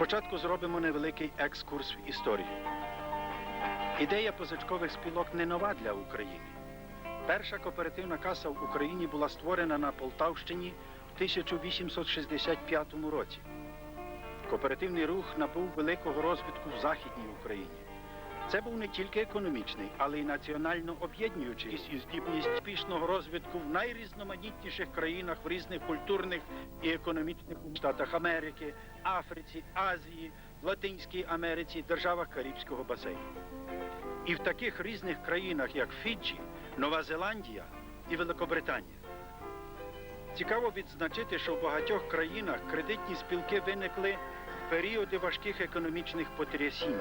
Спочатку зробимо невеликий екскурс в історію. Ідея позичкових спілок не нова для України. Перша кооперативна каса в Україні була створена на Полтавщині в 1865 році. Кооперативний рух набув великого розвитку в Західній Україні. Це був не тільки економічний, але й національно об'єднуючий і здібність успішного розвитку в найрізноманітніших країнах в різних культурних і економічних штатах Америки, Африці, Азії, Латинській Америці, державах Карибського басейну. І в таких різних країнах, як Фіджі, Нова Зеландія і Великобританія. Цікаво відзначити, що в багатьох країнах кредитні спілки виникли в періоди важких економічних потрясінь.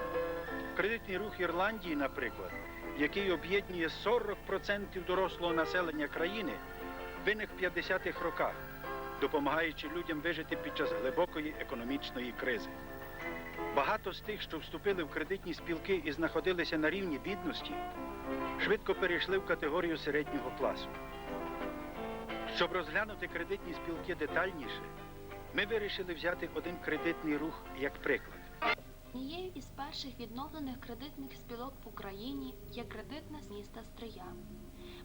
Кредитний рух Ірландії, наприклад, який об'єднує 40% дорослого населення країни, виник в 50-х роках, допомагаючи людям вижити під час глибокої економічної кризи. Багато з тих, що вступили в кредитні спілки і знаходилися на рівні бідності, швидко перейшли в категорію середнього класу. Щоб розглянути кредитні спілки детальніше, ми вирішили взяти один кредитний рух як приклад. Однією із перших відновлених кредитних спілок в Україні є кредитна з міста Стрия.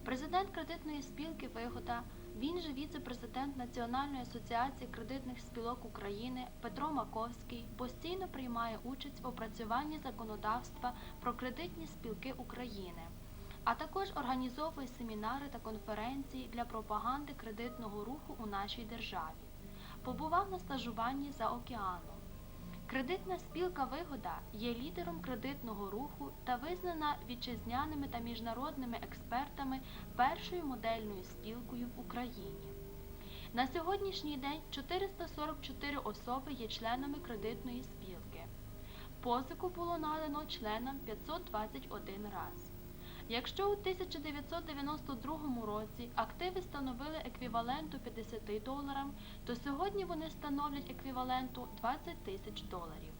Президент кредитної спілки Вигода, він же віце-президент Національної асоціації кредитних спілок України Петро Маковський постійно приймає участь в опрацюванні законодавства про кредитні спілки України, а також організовує семінари та конференції для пропаганди кредитного руху у нашій державі. Побував на стажуванні за океаном. Кредитна спілка Вигода є лідером кредитного руху та визнана вітчизняними та міжнародними експертами першою модельною спілкою в Україні. На сьогоднішній день 444 особи є членами кредитної спілки. Позику було надано членам 521 раз. Якщо у 1992 році активи становили еквіваленту 50 доларам, то сьогодні вони становлять еквіваленту 20 тисяч доларів.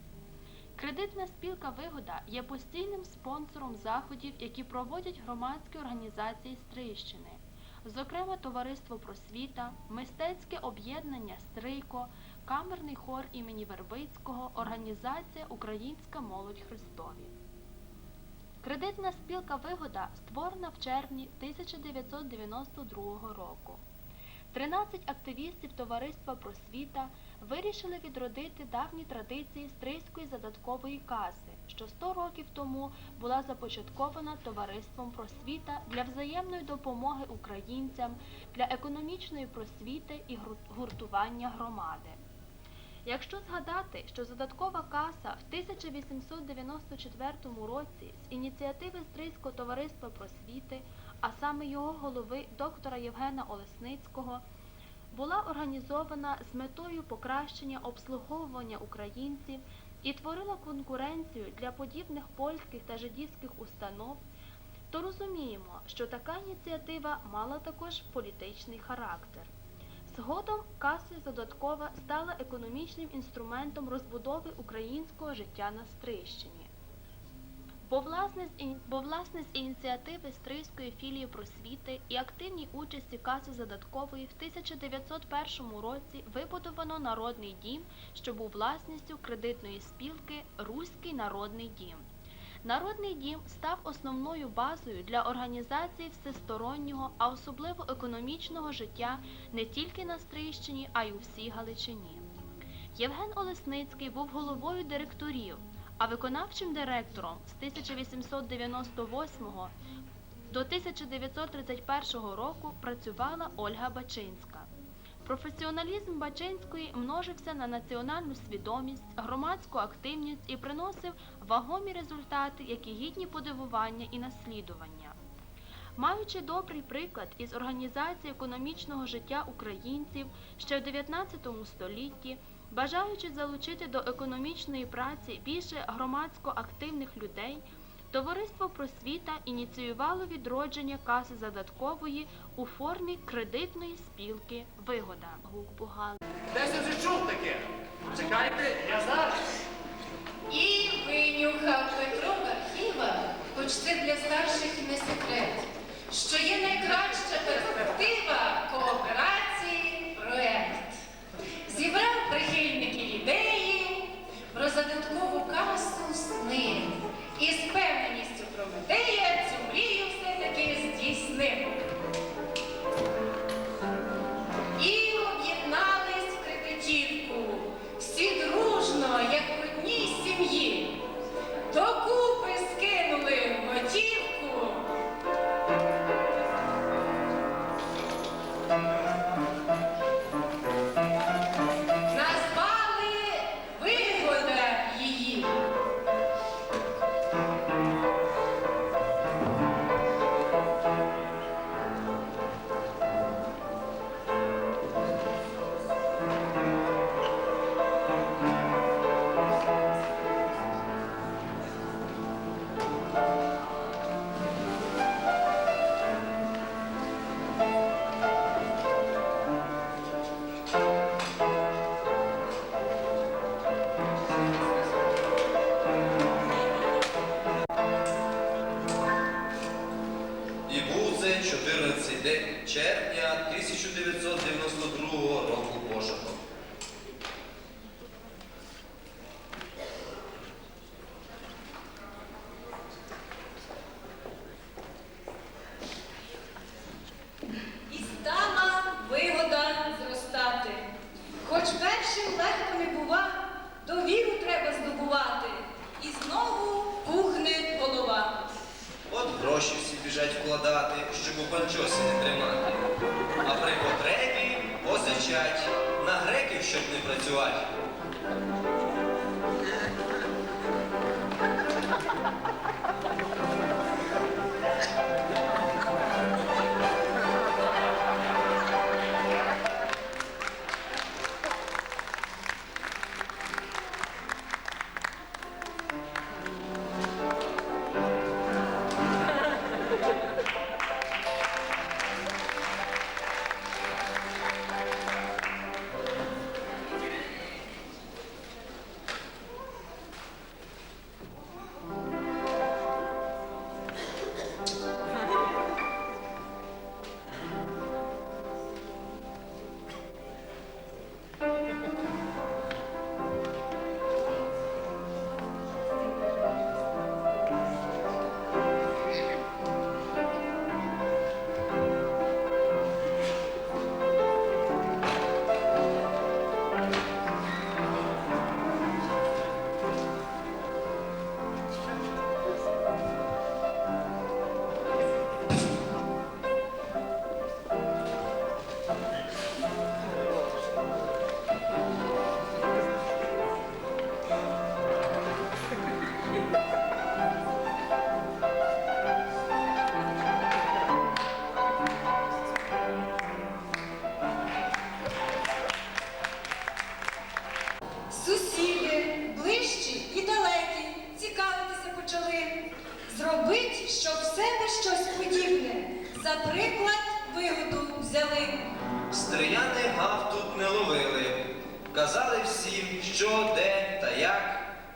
Кредитна спілка Вигода є постійним спонсором заходів, які проводять громадські організації Стрийщини, зокрема Товариство Просвіта, Мистецьке об'єднання Стрийко, Камерний хор імені Вербицького, Організація Українська молодь Христові. Кредитна спілка Вигода створена в червні 1992 року. 13 активістів товариства Просвіта вирішили відродити давні традиції стрийської задаткової каси, що 100 років тому була започаткована товариством Просвіта для взаємної допомоги українцям, для економічної просвіти і гуртування громади. Якщо згадати, що задаткова каса в 1894 році з ініціативи Стрийського товариства просвіти, а саме його голови доктора Євгена Олесницького, була організована з метою покращення обслуговування українців і творила конкуренцію для подібних польських та жидівських установ, то розуміємо, що така ініціатива мала також політичний характер. Згодом каса додаткова стала економічним інструментом розбудови українського життя на Стрийщині. Бо власне, бо власне з ініціативи Стрийської філії просвіти і активній участі каси задаткової в 1901 році вибудовано народний дім, що був власністю кредитної спілки Руський народний дім. Народний дім став основною базою для організації всестороннього, а особливо економічного життя не тільки на Стрийщині, а й у всій Галичині. Євген Олесницький був головою директорів, а виконавчим директором з 1898 до 1931 року працювала Ольга Бачинська. Професіоналізм Бачинської множився на національну свідомість, громадську активність і приносив вагомі результати, які гідні подивування і наслідування. Маючи добрий приклад із організації економічного життя українців ще в 19 столітті, бажаючи залучити до економічної праці більше громадсько активних людей, Товариство просвіта ініціювало відродження каси задаткової у формі кредитної спілки Вигода. Гук Бугал. Десь вже чув таке. Чекайте, я зараз. І винюхав Петро Бархіва, хоч це для старших не секрет, що є найкраща перспектива кооперації проект. Зібрав прихильників ідеї про задаткову касу сни із певненістю Прометея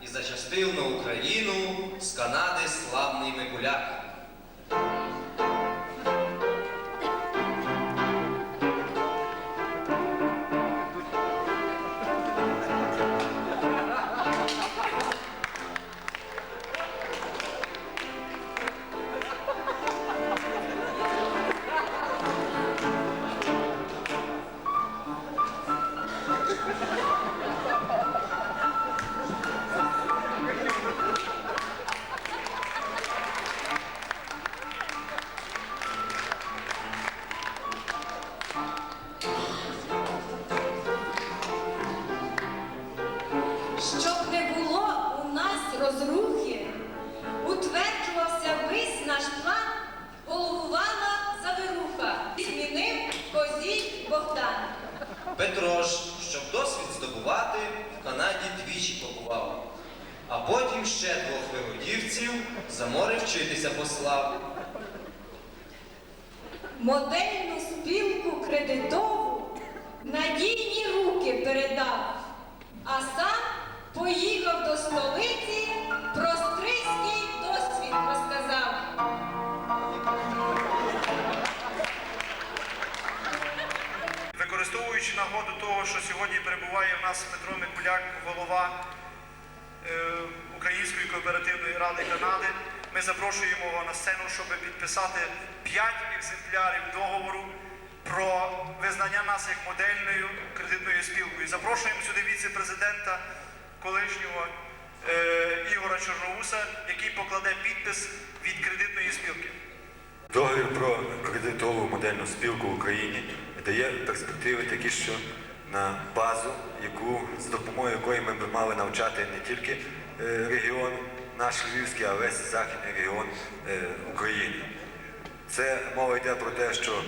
і зачастив на Україну з Канади славний Микуляк. спілку кредитову надійні руки передав, а сам поїхав до столиці, про стрийський досвід розказав. Використовуючи нагоду того, що сьогодні перебуває в нас Петро Микуляк, голова е, Української кооперативної ради Канади, ми запрошуємо його на сцену, щоб підписати 5 екземплярів договору про визнання нас як модельною кредитною спілкою. Запрошуємо сюди віце-президента колишнього е, Ігора Чорноуса, який покладе підпис від кредитної спілки. Договір про кредитову модельну спілку в Україні дає перспективи такі, що на базу, яку з допомогою якої ми б мали навчати не тільки е, регіон наш Львівський, а весь західний регіон е, України. Це мова йде про те, що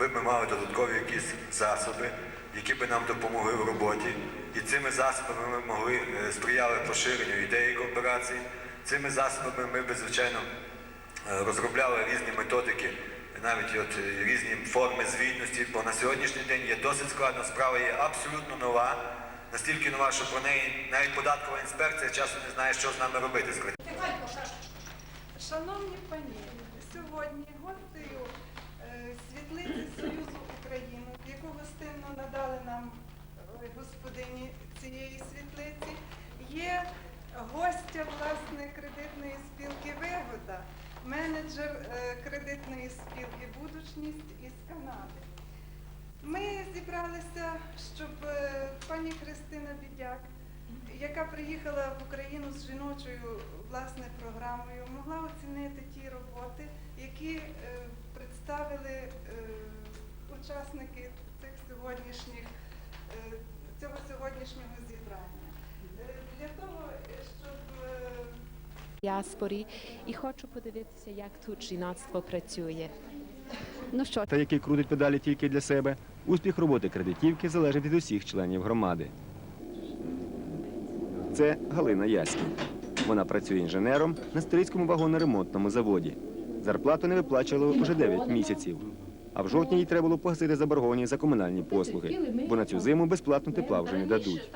ми б мали додаткові якісь засоби, які би нам допомогли в роботі. І цими засобами ми могли е, сприяли поширенню ідеї кооперації. Цими засобами ми б, звичайно, е, розробляли різні методики, навіть от е, різні форми звітності, бо на сьогоднішній день є досить складно, справа є абсолютно нова, настільки нова, що про неї навіть податкова інспекція часом не знає, що з нами робити. Шановні пані, сьогодні гостею е, світлиці Союзу України, яку гостинно надали нам господині цієї світлиці, є гостя власне кредитної спілки Вигода, менеджер е, кредитної спілки Будучність із Канади. Ми зібралися, щоб е, пані Христина Бідяк, яка приїхала в Україну з жіночою власне програмою, могла оцінити ті роботи, які е, представили учасники сьогоднішніх, е, цього сьогоднішнього зібрання. Е, Для того, щоб е, діаспорі і хочу подивитися, як тут жіноцтво працює. Ну що, та який крутить педалі тільки для себе, успіх роботи кредитівки залежить від усіх членів громади. Це Галина Яськін. Вона працює інженером на стрийському вагоноремонтному заводі. Зарплату не виплачували уже 9 місяців. А в жовтні їй треба було погасити заборгованість за комунальні послуги, бо на цю зиму безплатно тепла вже не дадуть.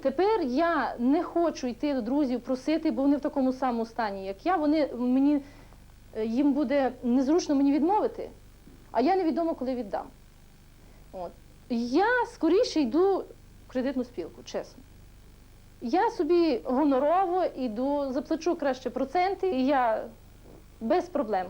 Тепер я не хочу йти до друзів просити, бо вони в такому самому стані, як я. Вони мені е, їм буде незручно мені відмовити, а я невідомо, коли віддам. От. Я скоріше йду в кредитну спілку, чесно. Я собі гонорово йду, заплачу краще проценти, і я без проблем.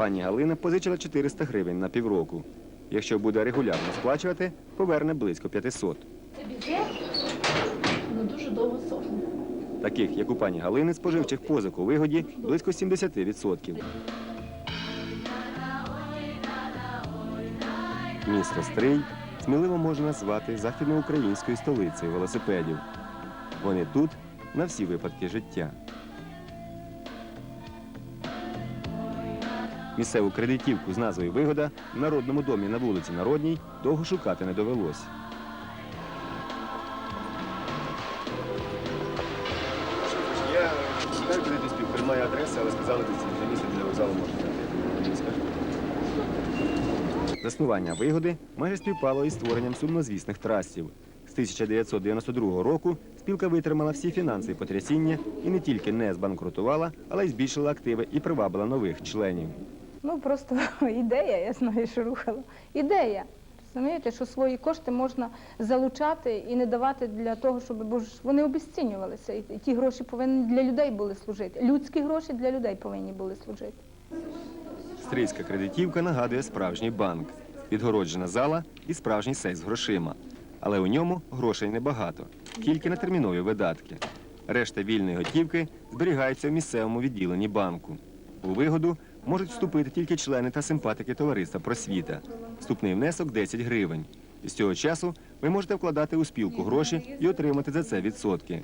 Пані Галина позичила 400 гривень на півроку. Якщо буде регулярно сплачувати, поверне близько 500. Це бюджет, ну дуже довго сохне. Таких, як у пані Галини, споживчих позик у вигоді близько 70%. Місто Стрий сміливо можна назвати західноукраїнською столицею велосипедів. Вони тут на всі випадки життя. Місцеву кредитівку з назвою Вигода в Народному домі на вулиці Народній довго шукати не довелось. Я кредитну спілку, немає адреси, але сказали, що за місяць для вокзалу можна. Заснування вигоди майже співпало із створенням сумнозвісних трастів. З 1992 року спілка витримала всі фінансові потрясіння і не тільки не збанкрутувала, але й збільшила активи і привабила нових членів. Ну просто ідея, я знаю, що рухала. Ідея. Розумієте, що свої кошти можна залучати і не давати для того, щоб бо ж вони обезцінювалися. І ті гроші повинні для людей були служити. Людські гроші для людей повинні були служити. Стрийська кредитівка нагадує справжній банк. Відгороджена зала і справжній сейф з грошима. Але у ньому грошей небагато, тільки на термінові видатки. Решта вільної готівки зберігається в місцевому відділенні банку. У вигоду можуть вступити тільки члени та симпатики товариства просвіта. Вступний внесок 10 гривень. З цього часу ви можете вкладати у спілку гроші і отримати за це відсотки.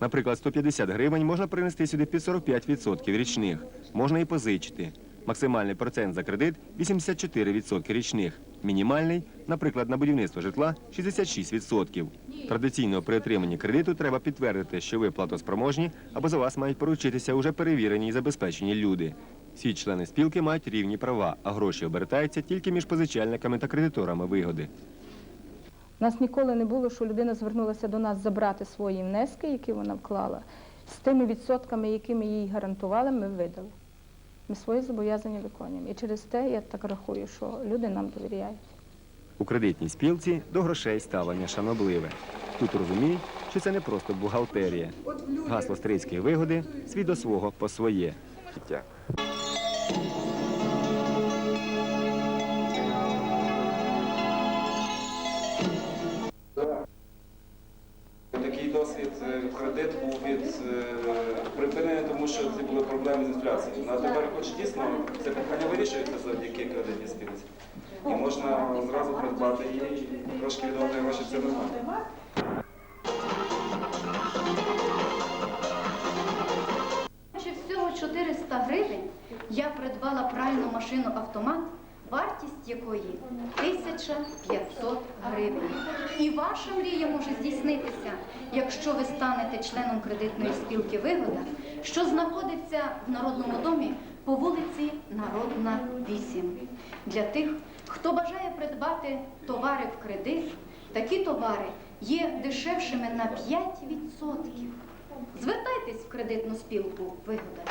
Наприклад, 150 гривень можна принести сюди під 45% річних. Можна і позичити. Максимальний процент за кредит 84% річних. Мінімальний, наприклад, на будівництво житла 66%. Традиційно при отриманні кредиту треба підтвердити, що ви платоспроможні або за вас мають поручитися уже перевірені і забезпечені люди. Всі члени спілки мають рівні права, а гроші обертаються тільки між позичальниками та кредиторами вигоди. У нас ніколи не було, що людина звернулася до нас забрати свої внески, які вона вклала, з тими відсотками, якими їй гарантували, ми видали. Ми свої зобов'язання виконуємо. І через те я так рахую, що люди нам довіряють. У кредитній спілці до грошей ставлення шанобливе. Тут розуміють, що це не просто бухгалтерія. Гасло стрийської вигоди свій до свого по своє. Від е, припинення, тому що це були проблеми з інфляцією. Ну, а тепер, хоч дійсно, це питання вирішується завдяки кредитній спілці. І можна зразу придбати її трошки віддавати гроші, це нормально. Всього 400 гривень я придбала пральну машину автомат, вартість якої 1500 гривень. І ваша мрія може здійснитися, якщо ви станете членом кредитної спілки Вигода, що знаходиться в Народному домі по вулиці Народна 8. Для тих, хто бажає придбати товари в кредит, такі товари є дешевшими на 5%. Звертайтесь в кредитну спілку Вигода.